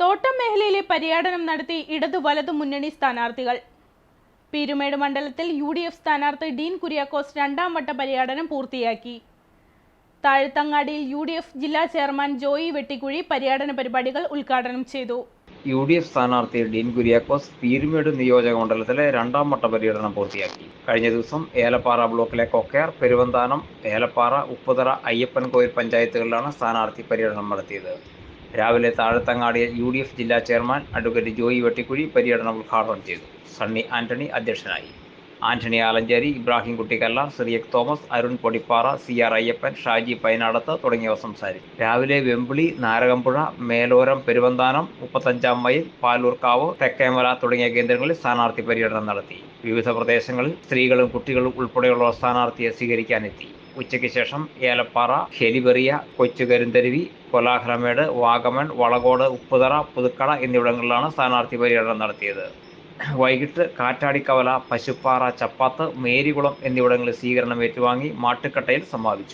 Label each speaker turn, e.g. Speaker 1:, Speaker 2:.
Speaker 1: തോട്ടം മേഖലയിലെ പര്യടനം നടത്തി ഇടതു വലതു മുന്നണി സ്ഥാനാർത്ഥികൾ. പീരുമേട് മണ്ഡലത്തിൽ യു ഡി എഫ് സ്ഥാനാർത്ഥി ഡീൻ കുര്യാക്കോസ് രണ്ടാം വട്ട പര്യടനം പൂർത്തിയാക്കി. താഴ്ത്തങ്ങാടിയിൽ യു ഡി എഫ് ജില്ലാ ചെയർമാൻ ജോയി വെട്ടിക്കുഴി പര്യടന പരിപാടികൾ ഉദ്ഘാടനം ചെയ്തു.
Speaker 2: യു ഡി എഫ് സ്ഥാനാർത്ഥി ഡീൻ കുര്യാക്കോസ് പീരുമേട് നിയോജക മണ്ഡലത്തിലെ രണ്ടാം വട്ട പര്യടനം പൂർത്തിയാക്കി. കഴിഞ്ഞ ദിവസം ഏലപ്പാറ ബ്ലോക്കിലെ കൊക്കയാർ പെരുവന്താനം ഏലപ്പാറ ഉപ്പുതറ അയ്യപ്പൻ കോയിൽ പഞ്ചായത്തുകളിലാണ് സ്ഥാനാർത്ഥി പര്യടനം നടത്തിയത്. രാവിലെ താഴത്തങ്ങാടി യു ഡി എഫ് ജില്ലാ ചെയർമാൻ അഡ്വക്കേറ്റ് ജോയി വെട്ടിക്കുഴി പര്യടനം ഉദ്ഘാടനം ചെയ്തു. സണ്ണി ആന്റണി അധ്യക്ഷനായി. ആന്റണി ആലഞ്ചേരി ഇബ്രാഹിം കുട്ടിക്കല്ല സിറിയക് തോമസ് അരുൺ പൊടിപ്പാറ സി ആർ അയ്യപ്പൻ ഷാജി പൈനാടത്ത് തുടങ്ങിയവർ സംസാരിച്ചു. രാവിലെ വെമ്പിളി നാരകമ്പുഴ മേലോരം പെരുവന്താനം മുപ്പത്തഞ്ചാം മൈൽ പാലൂർക്കാവ് തെക്കേമല തുടങ്ങിയ കേന്ദ്രങ്ങളിൽ സ്ഥാനാർത്ഥി പര്യടനം നടത്തി. വിവിധ പ്രദേശങ്ങളിൽ സ്ത്രീകളും കുട്ടികളും ഉൾപ്പെടെയുള്ള സ്ഥാനാർത്ഥിയെ സ്വീകരിക്കാനെത്തി. ഉച്ചയ്ക്ക് ശേഷം ഏലപ്പാറ ഹെലിബെറിയ കൊച്ചുകരുന്തരുവി കൊലാഹലമേട് വാഗമൺ വളകോട് ഉപ്പുതറ പുതുക്കട എന്നിവിടങ്ങളിലാണ് സ്ഥാനാർത്ഥി പര്യടനം നടത്തിയത്. വൈകിട്ട് കാറ്റാടിക്കവല പശുപ്പാറ ചപ്പാത്ത് മേരികുളം എന്നിവിടങ്ങളിൽ സ്വീകരണം ഏറ്റുവാങ്ങി മാട്ടുക്കട്ടയിൽ സമാപിച്ചു.